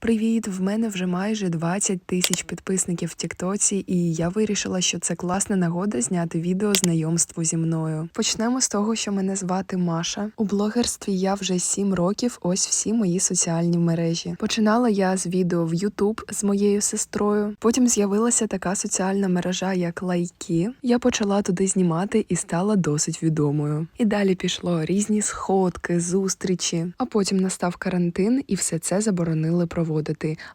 Привіт! В мене вже майже 20 тисяч підписників в Тіктоці, і я вирішила, що це класна нагода зняти відео знайомству зі мною. Почнемо з того, що мене звати Маша. У блогерстві я вже 7 років. Ось всі мої соціальні мережі. Починала я з відео в Ютуб з моєю сестрою. Потім з'явилася така соціальна мережа, як лайки. Я почала туди знімати і стала досить відомою. І далі пішло різні сходки, зустрічі. А потім настав карантин, і все це заборонили проводити.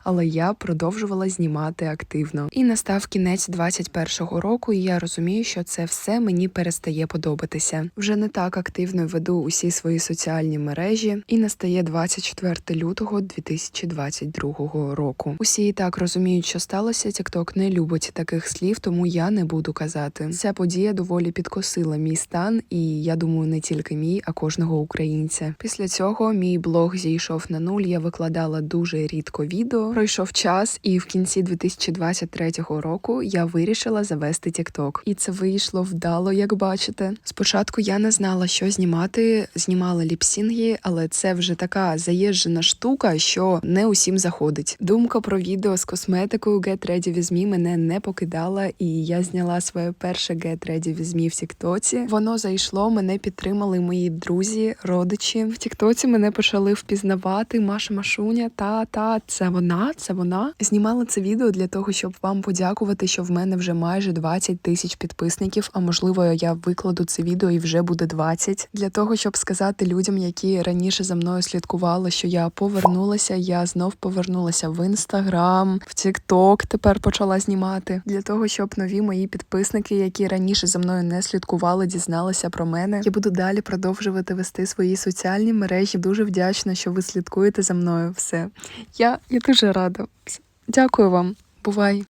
Але я продовжувала знімати активно. І настав кінець 21-го року, і я розумію, що це все мені перестає подобатися. Вже не так активно веду усі свої соціальні мережі, і настає 24 лютого 2022 року. Усі і так розуміють, що сталося. TikTok не любить таких слів, тому я не буду казати. Ця подія доволі підкосила мій стан, і я думаю, не тільки мій, а кожного українця. Після цього мій блог зійшов на нуль. Я викладала дуже рідко відео. Пройшов час, і в кінці 2023 року я вирішила завести TikTok. І це вийшло вдало, як бачите. Спочатку я не знала, що знімати. Знімала ліпсінги, але це вже така заїжджена штука, що не усім заходить. Думка про відео з косметикою Get Ready With Me мене не покидала, і я зняла своє перше Get Ready With Me в Тіктоці. Воно зайшло, мене підтримали мої друзі, родичі. В Тіктоці мене почали впізнавати. Маша Машуня, та та це вона, це вона. Знімала це відео для того, щоб вам подякувати, що в мене вже майже 20 тисяч підписників. А можливо, я викладу це відео і вже буде 20. Для того, щоб сказати людям, які раніше за мною слідкували, що я повернулася. Я знов повернулася в інстаграм, в Тікток. Тепер почала знімати для того, щоб нові мої підписники, які раніше за мною не слідкували, дізналися про мене. Я буду далі продовжувати вести свої соціальні мережі. Дуже вдячна, що ви слідкуєте за мною. Все я, я дуже рада. Дякую вам. Бувай.